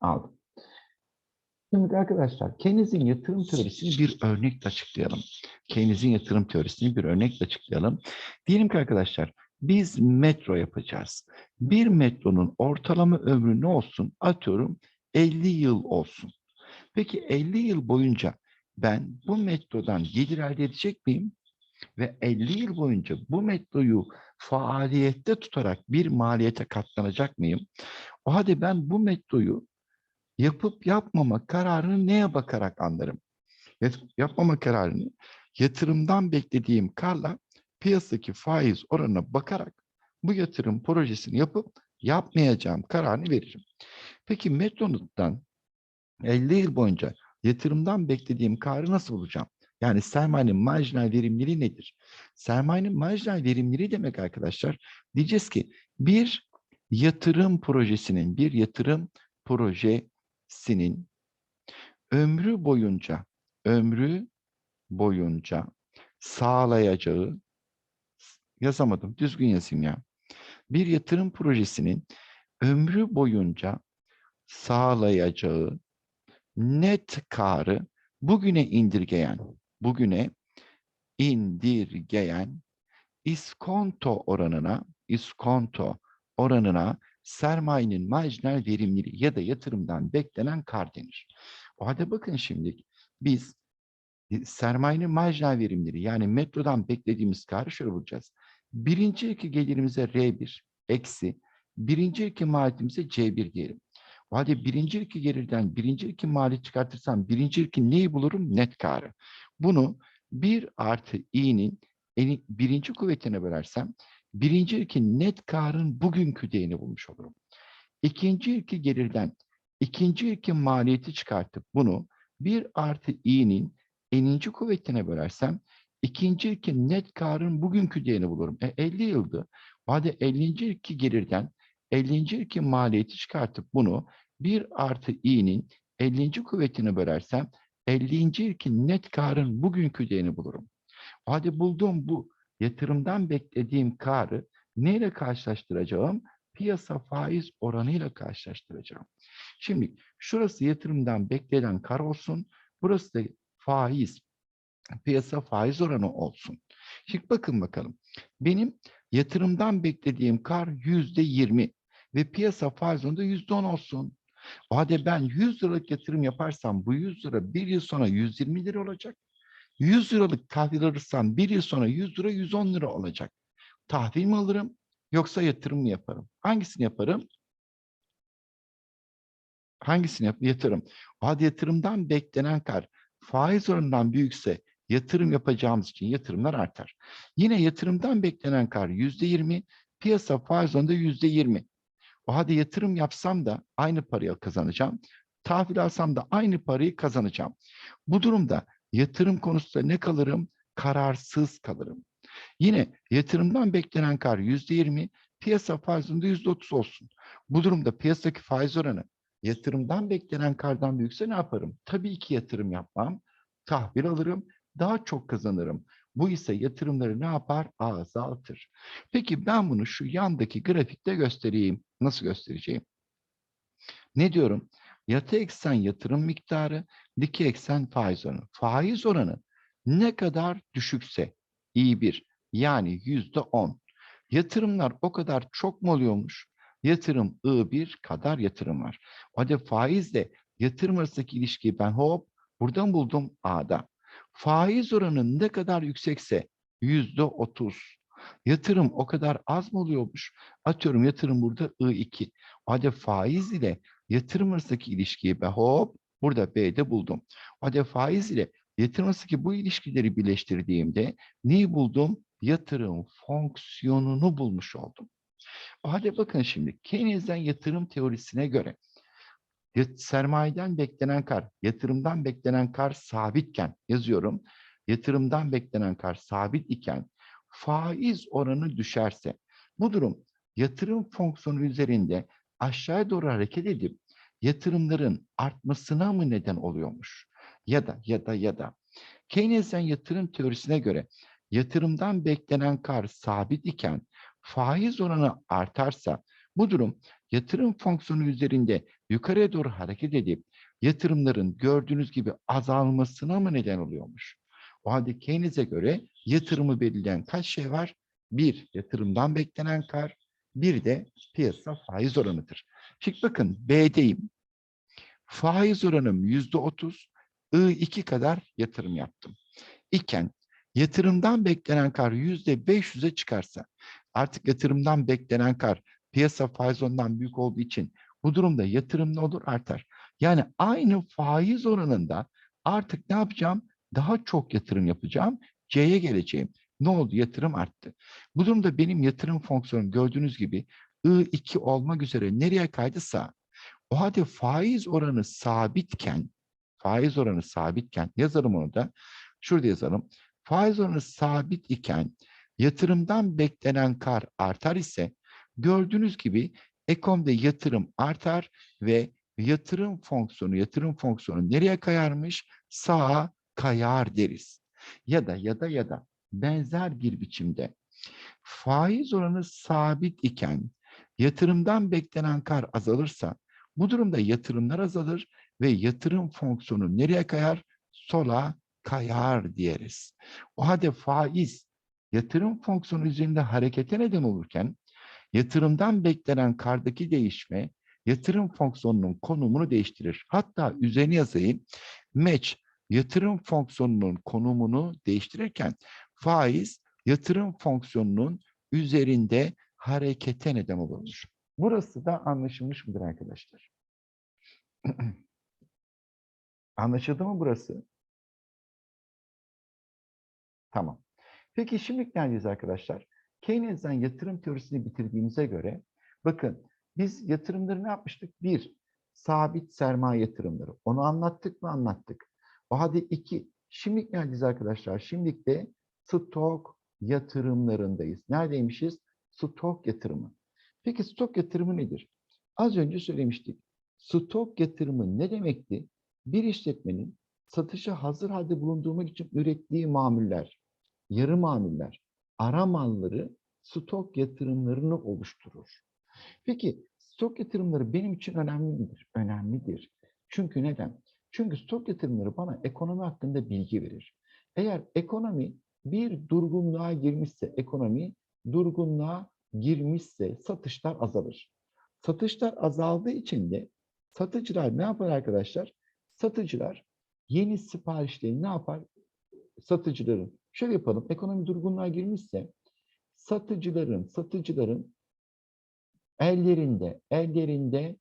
Aldım. Şimdi arkadaşlar Keynes'in yatırım teorisini bir örnekle açıklayalım. Keynes'in yatırım teorisini bir örnekle açıklayalım. Diyelim ki arkadaşlar biz metro yapacağız. Bir metronun ortalama ömrü ne olsun? Atıyorum 50 yıl olsun. Peki 50 yıl boyunca ben bu metrodan gelir elde edecek miyim? Ve 50 yıl boyunca bu metroyu faaliyette tutarak bir maliyete katlanacak mıyım? O halde ben bu metroyu yapıp yapmama kararını neye bakarak anlarım? Yapmama kararını yatırımdan beklediğim karla piyasadaki faiz oranına bakarak bu yatırım projesini yapıp yapmayacağım kararını veririm. Peki metronuttan 50 yıl boyunca yatırımdan beklediğim karı nasıl bulacağım? Yani sermayenin marjinal verimliliği nedir? Sermayenin marjinal verimliliği demek arkadaşlar. Diyeceğiz ki bir yatırım projesinin, bir yatırım projesinin ömrü boyunca, ömrü boyunca sağlayacağı, yazamadım, düzgün yazayım ya. Bir yatırım projesinin ömrü boyunca sağlayacağı net karı bugüne indirgeyen, bugüne indirgeyen iskonto oranına, iskonto oranına sermayenin marjinal verimliliği ya da yatırımdan beklenen kar denir. O halde bakın şimdi biz e, sermayenin marjinal verimleri yani metrodan beklediğimiz karı şöyle bulacağız. Birinci iki gelirimize R1 eksi birinci iki maliyetimize C1 diyelim. O halde birinci iki gelirden birinci iki maliyet çıkartırsam birinci iki neyi bulurum? Net karı. Bunu 1 artı i'nin birinci kuvvetine bölersem birinci iki net karın bugünkü değerini bulmuş olurum. İkinci iki gelirden ikinci iki maliyeti çıkartıp bunu 1 artı i'nin eninci kuvvetine bölersem ikinci iki net karın bugünkü değerini bulurum. E 50 yıldı. O halde 50. iki gelirden 50. iki maliyeti çıkartıp bunu 1 artı i'nin 50. kuvvetine bölersem 50. iki net karın bugünkü değerini bulurum. O halde bulduğum bu yatırımdan beklediğim karı neyle karşılaştıracağım? Piyasa faiz oranıyla karşılaştıracağım. Şimdi şurası yatırımdan beklenen kar olsun. Burası da faiz, piyasa faiz oranı olsun. Şimdi bakın bakalım. Benim yatırımdan beklediğim kar yüzde yirmi ve piyasa faiz oranı da yüzde on olsun. O halde ben 100 liralık yatırım yaparsam bu 100 lira bir yıl sonra 120 lira olacak. 100 liralık tahvil alırsam bir yıl sonra 100 lira 110 lira olacak. Tahvil mi alırım yoksa yatırım mı yaparım? Hangisini yaparım? Hangisini yap? Yatırım. O halde yatırımdan beklenen kar faiz oranından büyükse yatırım yapacağımız için yatırımlar artar. Yine yatırımdan beklenen kar yüzde yirmi, piyasa faiz oranında yüzde yirmi. O halde yatırım yapsam da aynı parayı kazanacağım. Tahvil alsam da aynı parayı kazanacağım. Bu durumda yatırım konusunda ne kalırım? Kararsız kalırım. Yine yatırımdan beklenen kar yüzde yirmi, piyasa faizinde yüzde otuz olsun. Bu durumda piyasadaki faiz oranı yatırımdan beklenen kardan büyükse ne yaparım? Tabii ki yatırım yapmam. Tahvil alırım, daha çok kazanırım. Bu ise yatırımları ne yapar? Azaltır. Peki ben bunu şu yandaki grafikte göstereyim. Nasıl göstereceğim? Ne diyorum? Yatay eksen yatırım miktarı, dikey eksen faiz oranı. Faiz oranı ne kadar düşükse i1 yani yüzde on. Yatırımlar o kadar çok mu oluyormuş? Yatırım I1 kadar yatırım var. O halde faizle yatırım arasındaki ilişkiyi ben hop buradan buldum A'da. Faiz oranı ne kadar yüksekse yüzde otuz. Yatırım o kadar az mı oluyormuş? Atıyorum yatırım burada I2. O halde faiz ile yatırım arasındaki ilişkiyi ben hop burada B'de buldum. O halde faiz ile yatırım arasındaki bu ilişkileri birleştirdiğimde neyi buldum? Yatırım fonksiyonunu bulmuş oldum. O halde bakın şimdi Keynes'den yatırım teorisine göre sermayeden beklenen kar, yatırımdan beklenen kar sabitken yazıyorum. Yatırımdan beklenen kar sabit iken faiz oranı düşerse bu durum yatırım fonksiyonu üzerinde aşağıya doğru hareket edip yatırımların artmasına mı neden oluyormuş? Ya da ya da ya da Keynes'den yatırım teorisine göre yatırımdan beklenen kar sabit iken faiz oranı artarsa bu durum yatırım fonksiyonu üzerinde yukarıya doğru hareket edip yatırımların gördüğünüz gibi azalmasına mı neden oluyormuş? O halde Keynes'e göre yatırımı belirleyen kaç şey var? Bir, yatırımdan beklenen kar. Bir de piyasa faiz oranıdır. Şimdi bakın B'deyim. Faiz oranım yüzde otuz. I2 kadar yatırım yaptım. İken yatırımdan beklenen kar yüzde 500'e çıkarsa artık yatırımdan beklenen kar piyasa faiz oranından büyük olduğu için bu durumda yatırım ne olur? Artar. Yani aynı faiz oranında artık ne yapacağım? Daha çok yatırım yapacağım. C'ye geleceğim. Ne oldu? Yatırım arttı. Bu durumda benim yatırım fonksiyonum gördüğünüz gibi I2 olmak üzere nereye kaydı? Sağa. O halde faiz oranı sabitken, faiz oranı sabitken yazalım onu da. Şurada yazalım. Faiz oranı sabit iken yatırımdan beklenen kar artar ise gördüğünüz gibi ekomda yatırım artar ve yatırım fonksiyonu, yatırım fonksiyonu nereye kayarmış? Sağa kayar deriz. Ya da ya da ya da benzer bir biçimde faiz oranı sabit iken yatırımdan beklenen kar azalırsa bu durumda yatırımlar azalır ve yatırım fonksiyonu nereye kayar? Sola kayar diyeriz. O halde faiz yatırım fonksiyonu üzerinde harekete neden olurken yatırımdan beklenen kardaki değişme yatırım fonksiyonunun konumunu değiştirir. Hatta üzerine yazayım. Match yatırım fonksiyonunun konumunu değiştirirken faiz yatırım fonksiyonunun üzerinde harekete neden olur. Burası da anlaşılmış mıdır arkadaşlar? Anlaşıldı mı burası? Tamam. Peki şimdi neredeyiz arkadaşlar? Keynes'den yatırım teorisini bitirdiğimize göre bakın biz yatırımları ne yapmıştık? Bir, sabit sermaye yatırımları. Onu anlattık mı? Anlattık. O halde iki, şimdi neredeyiz arkadaşlar? Şimdilik de stok yatırımlarındayız. Neredeymişiz? Stok yatırımı. Peki stok yatırımı nedir? Az önce söylemiştik. Stok yatırımı ne demekti? Bir işletmenin satışa hazır halde bulundurmak için ürettiği mamuller, yarı mamuller, ara malları stok yatırımlarını oluşturur. Peki stok yatırımları benim için önemli midir? Önemlidir. Çünkü neden? Çünkü stok yatırımları bana ekonomi hakkında bilgi verir. Eğer ekonomi bir durgunluğa girmişse, ekonomi durgunluğa girmişse satışlar azalır. Satışlar azaldığı için de satıcılar ne yapar arkadaşlar? Satıcılar yeni siparişleri ne yapar? Satıcıların şöyle yapalım. Ekonomi durgunluğa girmişse satıcıların satıcıların ellerinde ellerinde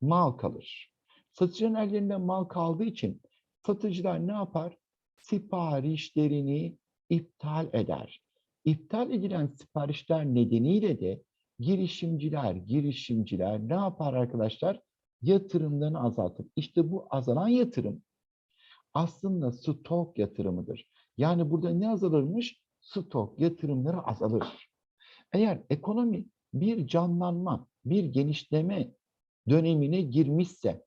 mal kalır. Satıcının ellerinde mal kaldığı için satıcılar ne yapar? Siparişlerini iptal eder. İptal edilen siparişler nedeniyle de girişimciler, girişimciler ne yapar arkadaşlar? Yatırımlarını azaltır. İşte bu azalan yatırım aslında stok yatırımıdır. Yani burada ne azalırmış? Stok yatırımları azalır. Eğer ekonomi bir canlanma, bir genişleme dönemine girmişse,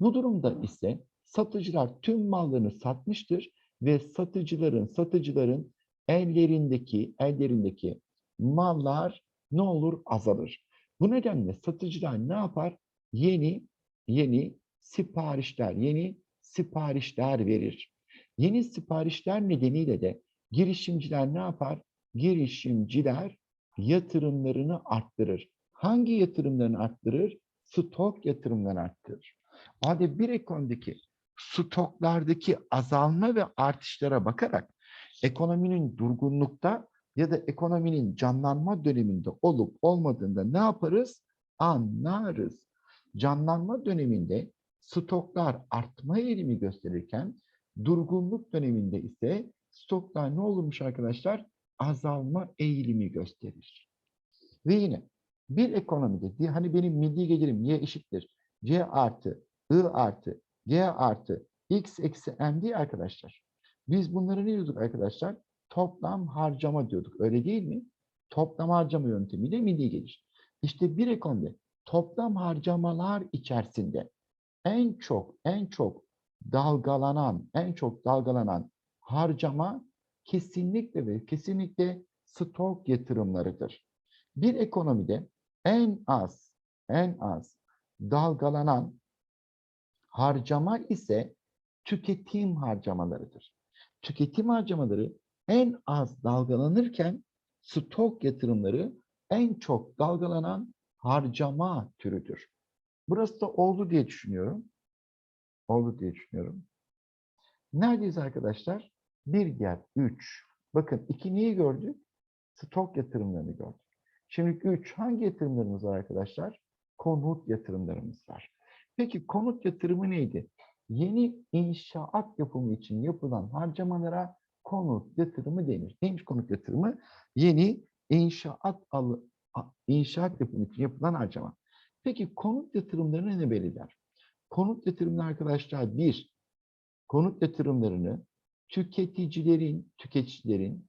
bu durumda ise satıcılar tüm mallarını satmıştır ve satıcıların satıcıların ellerindeki ellerindeki mallar ne olur azalır. Bu nedenle satıcılar ne yapar? Yeni yeni siparişler, yeni siparişler verir. Yeni siparişler nedeniyle de girişimciler ne yapar? Girişimciler yatırımlarını arttırır. Hangi yatırımlarını arttırır? Stok yatırımlarını arttırır. Hadi bir ekonomideki stoklardaki azalma ve artışlara bakarak ekonominin durgunlukta ya da ekonominin canlanma döneminde olup olmadığında ne yaparız? Anlarız. Canlanma döneminde stoklar artma eğilimi gösterirken durgunluk döneminde ise stoklar ne olurmuş arkadaşlar? Azalma eğilimi gösterir. Ve yine bir ekonomide hani benim milli gelirim Y eşittir C artı I artı G artı X eksi M değil arkadaşlar. Biz bunları ne diyorduk arkadaşlar? Toplam harcama diyorduk. Öyle değil mi? Toplam harcama yöntemiyle milli gelir. İşte bir ekonomide toplam harcamalar içerisinde en çok en çok dalgalanan, en çok dalgalanan harcama kesinlikle ve kesinlikle stok yatırımlarıdır. Bir ekonomide en az en az dalgalanan Harcama ise tüketim harcamalarıdır. Tüketim harcamaları en az dalgalanırken stok yatırımları en çok dalgalanan harcama türüdür. Burası da oldu diye düşünüyorum. Oldu diye düşünüyorum. Neredeyiz arkadaşlar? 1 yer 3. Bakın 2 neyi gördük? Stok yatırımlarını gördük. Şimdi 3 hangi yatırımlarımız var arkadaşlar? Konut yatırımlarımız var. Peki konut yatırımı neydi? Yeni inşaat yapımı için yapılan harcamalara konut yatırımı denir. Neymiş konut yatırımı? Yeni inşaat alı, inşaat yapımı için yapılan harcama. Peki konut yatırımlarını ne belirler? Konut yatırımları arkadaşlar bir, konut yatırımlarını tüketicilerin, tüketicilerin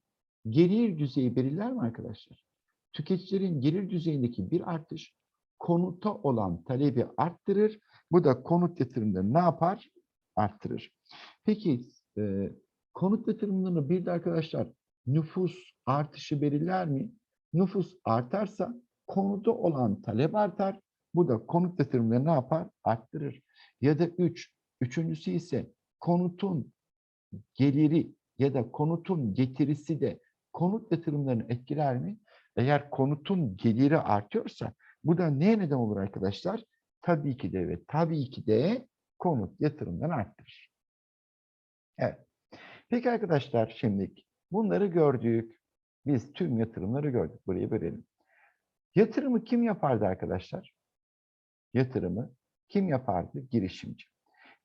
gelir düzeyi belirler mi arkadaşlar? Tüketicilerin gelir düzeyindeki bir artış konuta olan talebi arttırır. Bu da konut yatırımlarını ne yapar? Arttırır. Peki e, konut yatırımlarını bir de arkadaşlar nüfus artışı belirler mi? Nüfus artarsa konuda olan talep artar. Bu da konut yatırımlarını ne yapar? Arttırır. Ya da üç, üçüncüsü ise konutun geliri ya da konutun getirisi de konut yatırımlarını etkiler mi? Eğer konutun geliri artıyorsa bu da neye neden olur arkadaşlar? Tabii ki de ve tabii ki de konut yatırımlarını arttırır. Evet. Peki arkadaşlar şimdi bunları gördük. Biz tüm yatırımları gördük. Buraya bölelim. Yatırımı kim yapardı arkadaşlar? Yatırımı kim yapardı? Girişimci.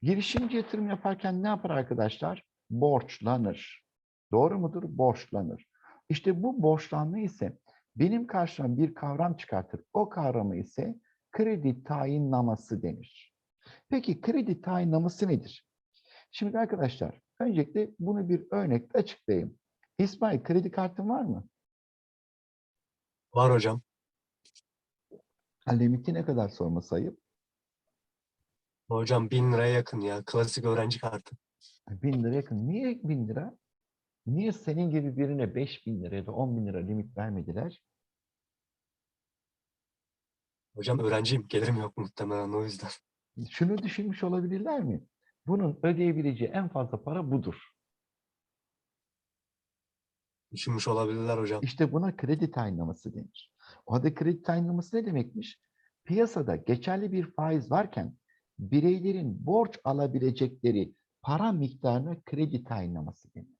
Girişimci yatırım yaparken ne yapar arkadaşlar? Borçlanır. Doğru mudur? Borçlanır. İşte bu borçlanma ise benim karşıma bir kavram çıkartır. O kavramı ise kredi tayinlaması denir. Peki kredi tayinlaması nedir? Şimdi arkadaşlar öncelikle bunu bir örnekle açıklayayım. İsmail kredi kartın var mı? Var hocam. Limiti ne kadar sorması ayıp? Hocam bin liraya yakın ya. Klasik öğrenci kartı. Bin lira yakın. Niye bin lira? Niye senin gibi birine beş bin lira ya da on bin lira limit vermediler? Hocam öğrenciyim. Gelirim yok muhtemelen o yüzden. Şunu düşünmüş olabilirler mi? Bunun ödeyebileceği en fazla para budur. Düşünmüş olabilirler hocam. İşte buna kredi tayinlaması denir. O halde kredi tayinlaması ne demekmiş? Piyasada geçerli bir faiz varken bireylerin borç alabilecekleri para miktarına kredi tayinlaması denilmiş.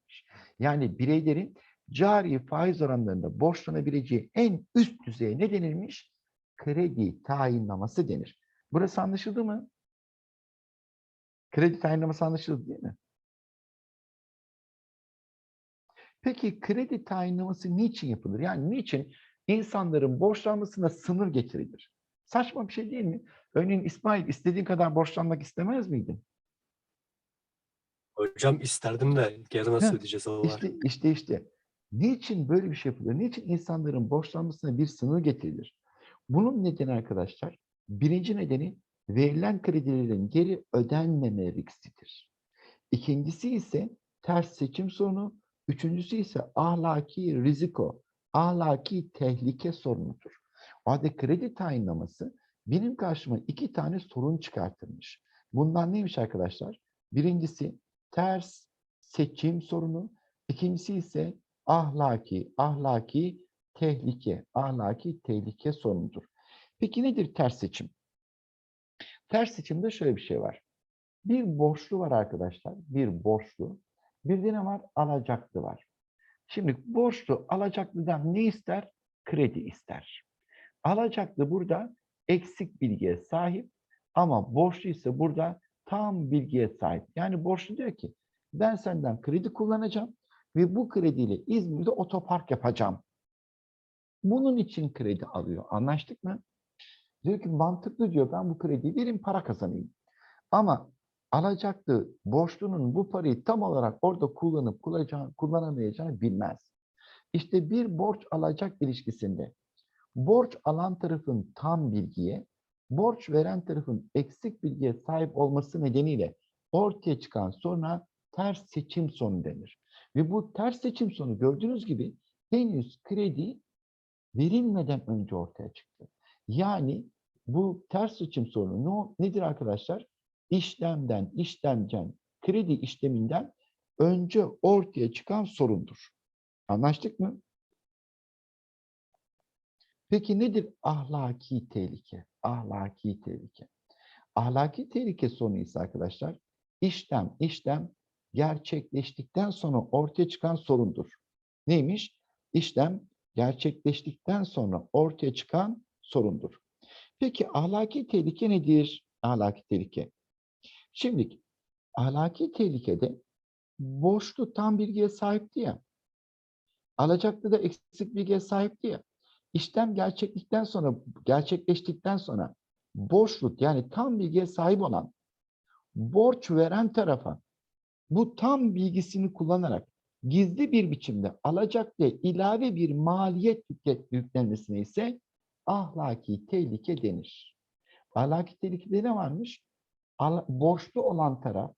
Yani bireylerin cari faiz oranlarında borçlanabileceği en üst düzeye ne denilmiş? Kredi tayinlaması denir. Burası anlaşıldı mı? Kredi tayinlaması anlaşıldı değil mi? Peki kredi tayinlaması niçin yapılır? Yani niçin insanların borçlanmasına sınır getirilir? Saçma bir şey değil mi? Örneğin İsmail istediğin kadar borçlanmak istemez miydin? Hocam isterdim de geri nasıl Heh, ödeyeceğiz var. İşte işte işte. Niçin böyle bir şey yapılır? Niçin insanların borçlanmasına bir sınır getirilir? Bunun nedeni arkadaşlar, birinci nedeni verilen kredilerin geri ödenmeme riskidir. İkincisi ise ters seçim sorunu, üçüncüsü ise ahlaki riziko, ahlaki tehlike sorunudur. O halde kredi tayinlaması benim karşıma iki tane sorun çıkartılmış. Bunlar neymiş arkadaşlar? Birincisi ters seçim sorunu, ikincisi ise ahlaki, ahlaki tehlike, ahlaki tehlike sorunudur. Peki nedir ters seçim? Ters seçimde şöyle bir şey var. Bir borçlu var arkadaşlar, bir borçlu. Bir de ne var? Alacaklı var. Şimdi borçlu alacaklıdan ne ister? Kredi ister. Alacaklı burada eksik bilgiye sahip ama borçlu ise burada tam bilgiye sahip. Yani borçlu diyor ki ben senden kredi kullanacağım ve bu krediyle İzmir'de otopark yapacağım. Bunun için kredi alıyor. Anlaştık mı? Diyor ki mantıklı diyor ben bu krediyi vereyim para kazanayım. Ama alacaklı borçlunun bu parayı tam olarak orada kullanıp kullanamayacağını bilmez. İşte bir borç alacak ilişkisinde borç alan tarafın tam bilgiye, borç veren tarafın eksik bilgiye sahip olması nedeniyle ortaya çıkan soruna ters seçim sonu denir. Ve bu ters seçim sonu gördüğünüz gibi henüz kredi verilmeden önce ortaya çıktı. Yani bu ters seçim sorunu ne- nedir arkadaşlar? işlemden, işlemcen, kredi işleminden önce ortaya çıkan sorundur. Anlaştık mı? Peki nedir ahlaki tehlike? Ahlaki tehlike. Ahlaki tehlike sonu ise arkadaşlar işlem işlem gerçekleştikten sonra ortaya çıkan sorundur. Neymiş? İşlem gerçekleştikten sonra ortaya çıkan sorundur. Peki ahlaki tehlike nedir? Ahlaki tehlike. Şimdi ahlaki tehlikede borçlu tam bilgiye sahipti ya. Alacaklı da eksik bilgiye sahipti ya. İşlem gerçeklikten sonra gerçekleştikten sonra borçlu yani tam bilgiye sahip olan borç veren tarafa bu tam bilgisini kullanarak gizli bir biçimde alacaklı ilave bir maliyet yükle- yüklenmesine ise ahlaki tehlike denir. Ahlaki tehlikede ne varmış? Borçlu olan taraf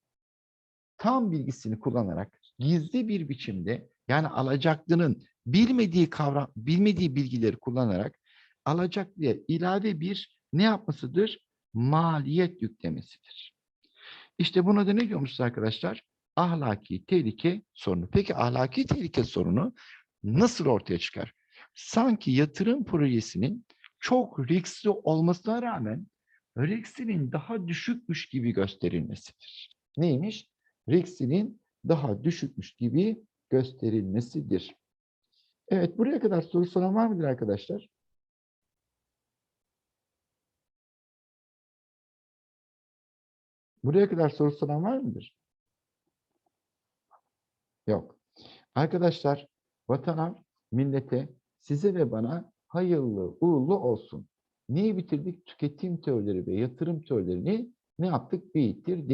tam bilgisini kullanarak gizli bir biçimde yani alacaklının bilmediği kavram, bilmediği bilgileri kullanarak alacaklıya ilave bir ne yapmasıdır? Maliyet yüklemesidir. İşte buna da ne diyormuşuz arkadaşlar? Ahlaki tehlike sorunu. Peki ahlaki tehlike sorunu nasıl ortaya çıkar? Sanki yatırım projesinin çok riskli olmasına rağmen riskinin daha düşükmüş gibi gösterilmesidir. Neymiş? Riskinin daha düşükmüş gibi gösterilmesidir. Evet, buraya kadar soru soran var mıdır arkadaşlar? Buraya kadar soru soran var mıdır? Yok. Arkadaşlar, vatana, millete, size ve bana hayırlı, uğurlu olsun. Neyi bitirdik? Tüketim teorileri ve yatırım teorilerini ne yaptık? Bitirdik.